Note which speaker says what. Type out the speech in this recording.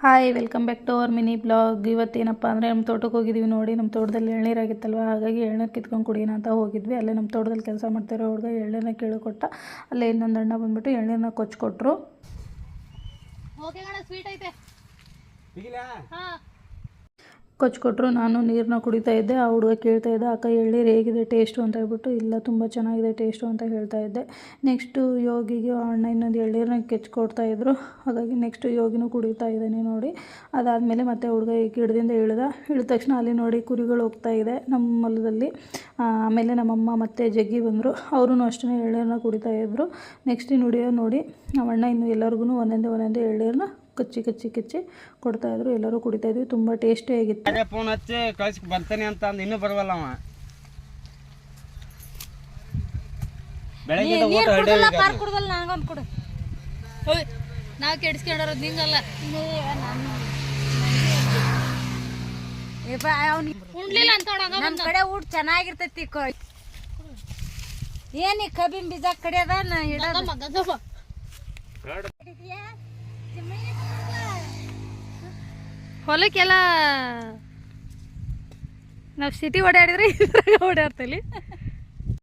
Speaker 1: Hi welcome back to our mini vlog ಇವತ್ತೇನಪ್ಪ ಅಂದರೆ ನಮ್ಮ ತೋಟಕ್ಕೆ ಹೋಗಿದ್ದೀವಿ ನೋಡಿ ನಮ್ಮ ತೋಟದಲ್ಲಿ ಎಳ್ನೀರಾಗಿತ್ತಲ್ವ? ಹಾಗಾಗಿ ಎಳ್ನೀರು ಕಿತ್ಕೊಂಡು ಕುಡಿಯೋಣ ಅಂತ ಹೋಗಿದ್ವಿ. ಅಲ್ಲೇ ನಮ್ಮ ತೋಟದಲ್ಲಿ ಕೆಲಸ ಮಾಡ್ತಿರೋ ಹುಡುಗ ಎಳ್ನೀರನ್ನ ಕೇಳಿಕೊಟ್ಟ. ಅಲ್ಲೇ ಇನ್ನೊಂದು ಅಣ್ಣ ಬಂದ್ಬಿಟ್ಟು ಎಳ್ನೀರನ್ನ ಕೊಚ್ಕೊಟ್ರು.
Speaker 2: ಓಕೆ ಸ್ವೀಟ್ ಐತೆ. ಹಾ.
Speaker 1: ಕೊಚ್ಕೊಟ್ರು, ನಾನು ನೀರನ್ನ ಕುಡಿತಾ ಇದ್ದೆ, ಆ ಹುಡುಗ ಕೇಳ್ತಾ ಇದ್ದ, ಅಕ್ಕ ಎಳ್ನೀರು ಹೇಗಿದೆ ಟೇಸ್ಟು ಅಂತ ಹೇಳ್ಬಿಟ್ಟು, ಇಲ್ಲ, ತುಂಬ ಚೆನ್ನಾಗಿದೆ ಟೇಸ್ಟು ಅಂತ ಹೇಳ್ತಾ ಇದ್ದೆ. ನೆಕ್ಸ್ಟು ಯೋಗಿಗೆ ಅಣ್ಣ ಇನ್ನೊಂದು ಎಳ್ನೀರನ್ನ ಕೆಚ್ಕೊಡ್ತಾ ಇದ್ದರು ಹಾಗಾಗಿ ನೆಕ್ಸ್ಟು ಯೋಗಿನೂ ಕುಡಿತಾ ಇದ್ದಾನೆ ನೋಡಿ. ಅದಾದಮೇಲೆ ಮತ್ತೆ ಹುಡುಗ ಈ ಗಿಡದಿಂದ ಇಳಿದ. ಇಳಿದ ತಕ್ಷಣ ಅಲ್ಲಿ ನೋಡಿ ಕುರಿಗಳು ಹೋಗ್ತಾ ಇದೆ ನಮ್ಮ ಹೊಲದಲ್ಲಿ. ಆಮೇಲೆ ನಮ್ಮಮ್ಮ ಮತ್ತು ಜಗ್ಗಿ ಬಂದರು. ಅವರು ಅಷ್ಟೇ ಎಳ್ನೀರನ್ನ ಕುಡಿತಾ ಇದ್ದರು ನೆಕ್ಸ್ಟ್ ನುಡಿಯೋ ನೋಡಿ, ನಮ್ಮ ಅಣ್ಣ ಇನ್ನು ಎಲ್ಲರಿಗೂ ಒಂದೊಂದೇ ಒಂದೊಂದೇ ಎಳ್ನೀರನ್ನ ಕಚ್ಚಿ ಕಚ್ಚಿ ಕಚ್ಚಿ ಕೊಡ್ತಾ ಇದ್ರು. ಎಲ್ಲರೂ ಕುಡಿತಾ ಇದ್ವಿ. ತುಂಬ ಟೇಸ್ಟಿಯಾಗಿತ್ತು
Speaker 3: ಅದೇ ಫೋನ್ ಹಚ್ಚಿ ಕಳ್ಸಿ ಬರ್ತಾನೆ ಅಂತ ಅಂದ್ ಇನ್ನೂ ಬರವಲ್ಲ ಅವ.
Speaker 2: ನಾವು ಕೆಡಿಸ್ಕೊಂಡಿರೋದು ನಿಂಗಲ್ಲ. ಉಣ್ಲಿಲ್ಲ ಅಂತ
Speaker 4: ನಮ್ ಕಡೆ ಊಟ ಚೆನ್ನಾಗಿರ್ತೈತಿ ಕೊ ಏನಿ ಕಬ್ಬಿನ ಬೀಜ ಕಡಿಯದ? ನಾ ಇಡೋದು.
Speaker 2: ಹೊಲಕ್ಕೆಲ್ಲ ನಾವು ಸಿಟಿ ಓಡಾಡಿದ್ರೆ ಇದ್ರಾಗ ಓಡಾಡ್ತೀವಿ.